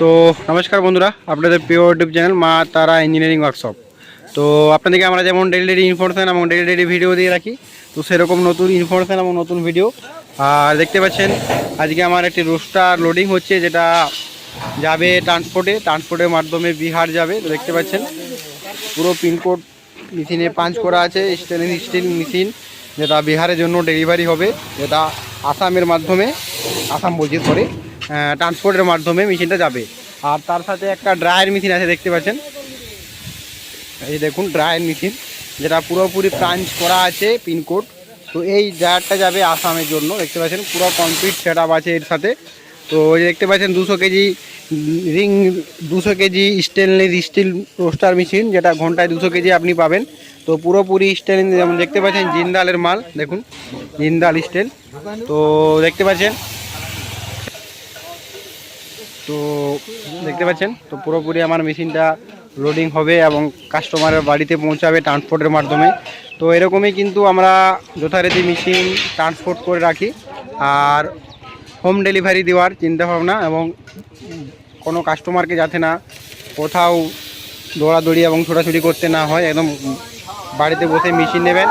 তো নমস্কার বন্ধুরা, আপনাদের প্রিয় ইউটিউব চ্যানেল মা তারা ইঞ্জিনিয়ারিং ওয়ার্কশপ তো আপনাদেরকে আমরা যেমন ডেলি ডেলি ইনফরমেশান এবং ডেলি ডেলি ভিডিও দিয়ে রাখি, তো সেরকম নতুন ইনফরমেশান এবং নতুন ভিডিও আর দেখতে পাচ্ছেন, আজকে আমার একটি রোস্টার লোডিং হচ্ছে, যেটা যাবে ট্রান্সপোর্টে ট্রান্সপোর্টের মাধ্যমে বিহার যাবে, তো দেখতে পাচ্ছেন, পুরো পিনকোড মেশিনে পাঞ্চ করা আছে স্টেনলেস স্টিল মেশিন যেটা বিহারের জন্য ডেলিভারি হবে, যেটা আসামের মাধ্যমে, আসাম বলছি সরি ট্রান্সপোর্টের মাধ্যমে মেশিনটা যাবে। আর তার সাথে একটা ড্রায়ার মেশিন আছে, দেখতে পাচ্ছেন? এই দেখুন ড্রায়ার মেশিন যেটা পুরোপুরি পাঞ্চ করা আছে পিনকোড তো এই ড্রায়ারটা যাবে আসামের জন্য, দেখতে পাচ্ছেন? পুরো কমপ্লিট সেট আছে এর সাথে। তো দেখতে পাচ্ছেন, দুশো কেজি রিং দুশো KG stainless steel roaster machine যেটা ঘন্টায় দুশো কেজি আপনি পাবেন। তো পুরোপুরি স্টেন যেমন দেখতে পাচ্ছেন, জিন্দালের মাল, দেখুন, জিন্দাল স্টেল তো দেখতে পাচ্ছেন তো দেখতে পাচ্ছেন, তো পুরোপুরি আমার মেশিনটা লোডিং হবে এবং কাস্টমারের বাড়িতে পৌঁছাবে ট্রান্সপোর্টের মাধ্যমে। তো এরকমই কিন্তু আমরা যথারীতি মেশিন ট্রান্সপোর্ট করে রাখি। আর হোম ডেলিভারি দেওয়ার চিন্তাভাবনা এবং কোনো কাস্টমারকে যাতে না কোথাও দৌড়াদৌড়ি এবং ছোটাছুটি করতে না হয়, একদম বাড়িতে বসে মেশিন নেবেন।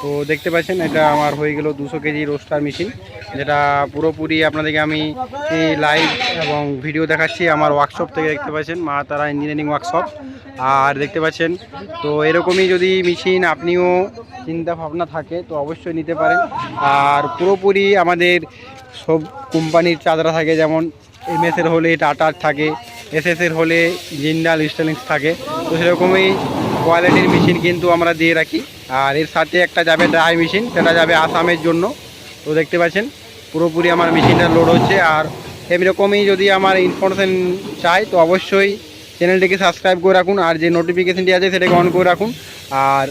তো দেখতে পাচ্ছেন, এটা আমার হয়ে গেল দুশো কেজি রোস্টার মেশিন যেটা পুরোপুরি আপনাদেরকে আমি লাইভ এবং ভিডিও দেখাচ্ছি, আমার ওয়ার্কশপ থেকে দেখতে পাচ্ছেন, মা তারা ইঞ্জিনিয়ারিং ওয়ার্কশপ আর দেখতে পাচ্ছেন, তো এরকমই যদি মেশিন আপনিও চিন্তা ভাবনা থাকে, তো অবশ্যই নিতে পারেন। আর পুরোপুরি আমাদের সব কোম্পানির চাদরা থাকে, যেমন এমএসের হলে টাটার থাকে এসএসের হলে জিন্ডাল স্টেলিংস থাকে। তো সেরকমই কোয়ালিটির মেশিন কিন্তু আমরা দিয়ে রাখি। আর এর সাথে একটা যাবে ড্রাই মেশিন সেটা যাবে আসামের জন্য। তো দেখতে পাচ্ছেন পুরোপুরি আমার মেশিনটা লোড হচ্ছে। আর এরকমই যদি আমার ইনফরমেশান চাই, তো অবশ্যই চ্যানেলটিকে সাবস্ক্রাইব করে রাখুন আর যে নোটিফিকেশানটি আছে, সেটাকে অন করে রাখুন। আর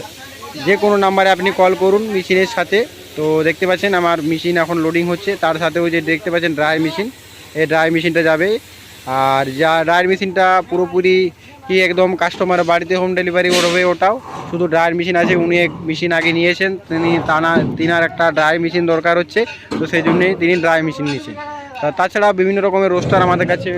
যে কোনো নাম্বারে আপনি কল করুন মেশিনের সাথে। তো দেখতে পাচ্ছেন আমার মেশিন এখন লোডিং হচ্ছে। তার সাথে ওই যে দেখতে পাচ্ছেন ড্রাই মেশিন এই ড্রাই মেশিনটা যাবে। আর যা ড্রাই মেশিনটা পুরোপুরি কি একদম কাস্টমার বাড়িতে হোম ডেলিভারি করবে ওটাও। শুধু ড্রায়ার মেশিন আছে, উনি এক মেশিন আগে নিয়েছেন, তিনি তানা তিনার একটা ড্রাই মেশিন দরকার হচ্ছে, তো সেই জন্যেই তিনি ড্রায়ার মেশিন নিয়েছেন। তাছাড়া বিভিন্ন রকমের রোস্টার আমাদের কাছে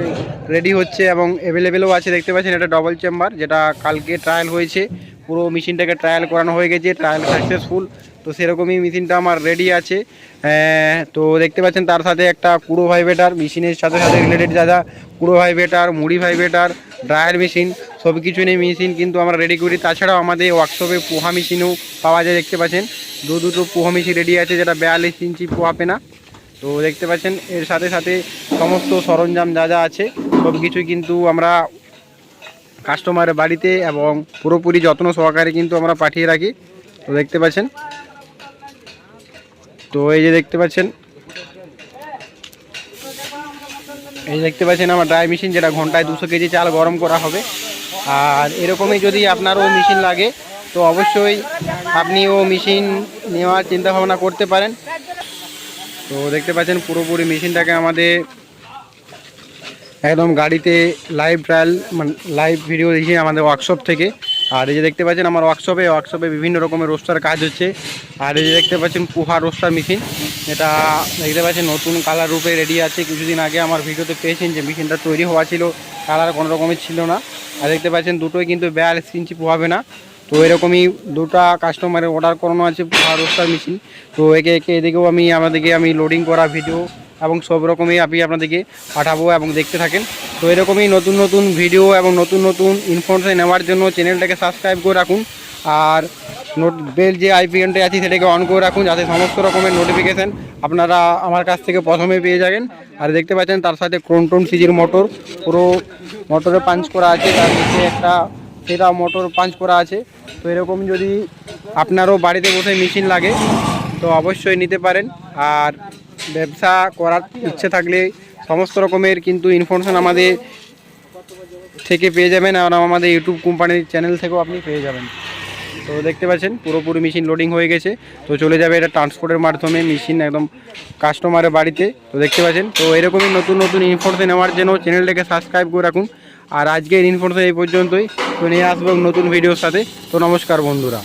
রেডি হচ্ছে এবং অ্যাভেলেবেলও আছে, দেখতে পাচ্ছেন এটা ডবল চেম্বার যেটা কালকে ট্রায়াল হয়েছে। পুরো মেশিনটাকে ট্রায়াল করানো হয়ে গেছে ট্রায়াল সাকসেসফুল তো সেরকমই মেশিনটা আমার রেডি আছে। তো দেখতে পাচ্ছেন তার সাথে একটা কুড়ো ভাইবেটার মেশিনের সাথে সাথে রিলেটেড যা যা কুড়ো ভাইবেটার মুড়ি ভাইবেটার ড্রায়ার মেশিন সব কিছু নিয়ে মেশিন কিন্তু আমরা রেডি করি। তাছাড়াও আমাদের ওয়ার্কশপে পোহা মেশিনও পাওয়া যায়, দেখতে পাচ্ছেন। দু দুটো পোহা মেশিন রেডি আছে, যেটা বিয়াল্লিশ ইঞ্চি পোহা পেনা। তো দেখতে পাচ্ছেন, এর সাথে সাথে সমস্ত সরঞ্জাম যা যা আছে, সব কিছুই কিন্তু আমরা কাস্টমারের বাড়িতে এবং পুরোপুরি যত্ন সহকারে কিন্তু আমরা পাঠিয়ে রাখি। তো দেখতে পাচ্ছেন। তো এই যে দেখতে পাচ্ছেন, এই দেখতে পাচ্ছেন আমার ড্রাই মেশিন যেটা ঘন্টায় দুশো কেজি চাল গরম করা হবে। আর এরকমই যদি আপনারও মেশিন লাগে, তো অবশ্যই আপনিও মেশিন নেওয়ার চিন্তা ভাবনা করতে পারেন। তো দেখতে পাচ্ছেন পুরোপুরি মেশিনটাকে আমাদের একদম গাড়িতে লাইভ ট্রায়াল মানে লাইভ ভিডিও দেখি আমাদের ওয়ার্কশপ থেকে। আর এই যে দেখতে পাচ্ছেন আমার ওয়ার্কশপে ওয়ার্কশপে বিভিন্ন রকমের রোস্টার কাজ হচ্ছে। আর এই যে দেখতে পাচ্ছেন পোহা রোস্টার মেশিন এটা দেখতে পাচ্ছেন নতুন কালার রূপে রেডি আছে। কিছুদিন আগে আমার ভিডিওতে পেয়েছেন যে মেশিনটা তৈরি হওয়া ছিল কালার কোনো রকমের ছিল না। আর দেখতে পাচ্ছেন দুটোই কিন্তু বিয়াল্লিশ ইঞ্চি পোহাবে না। তো এরকমই দুটা কাস্টমারের অর্ডার করানো আছে রোস্টার মেশিন তো একে একে এদিকেও আমি, আমাদেরকে আমি লোডিং করা ভিডিও এবং সব রকমই আমি আপনাদেরকে পাঠাবো এবং দেখতে থাকেন। তো এরকমই নতুন নতুন ভিডিও এবং নতুন নতুন ইনফরমেশন নেওয়ার জন্য চ্যানেলটাকে সাবস্ক্রাইব করে রাখুন। আর নোট বেল যে আইপিএনটা আছে সেটাকে অন করে রাখুন যাতে সমস্ত রকমের নোটিফিকেশান আপনারা আমার কাছ থেকে প্রথমে পেয়ে যাবেন। আর দেখতে পাচ্ছেন তার সাথে ক্রোনটোন সিজির মোটর পুরো মোটরে পাঞ্চ করা আছে, তার নিচে একটা সেটা মোটর পাঞ্চ করা আছে। তো এরকম যদি আপনারও বাড়িতে বসে মেশিন লাগে, তো অবশ্যই নিতে পারেন। আর ব্যবসা করার ইচ্ছে থাকলে সমস্ত রকমের কিন্তু ইনফরমেশান আমাদের থেকে পেয়ে যাবেন। আর আমাদের ইউটিউব কোম্পানির চ্যানেল থেকেও আপনি পেয়ে যাবেন। তো দেখতে পাচ্ছেন, পুরোপুরি মেশিন লোডিং হয়ে গেছে। তো চলে যাবে এটা ট্রান্সপোর্টের মাধ্যমে মেশিন একদম কাস্টমারের বাড়িতে। তো দেখতে পাচ্ছেন, তো এরকমই নতুন নতুন ইনফরমেশন নেওয়ার জন্য চ্যানেলটাকে সাবস্ক্রাইব করে রাখুন। আর আজকের ইনফরমেশন এই পর্যন্তই। তো নিয়ে আসব নতুন ভিডিওর সাথে। তো নমস্কার বন্ধুরা।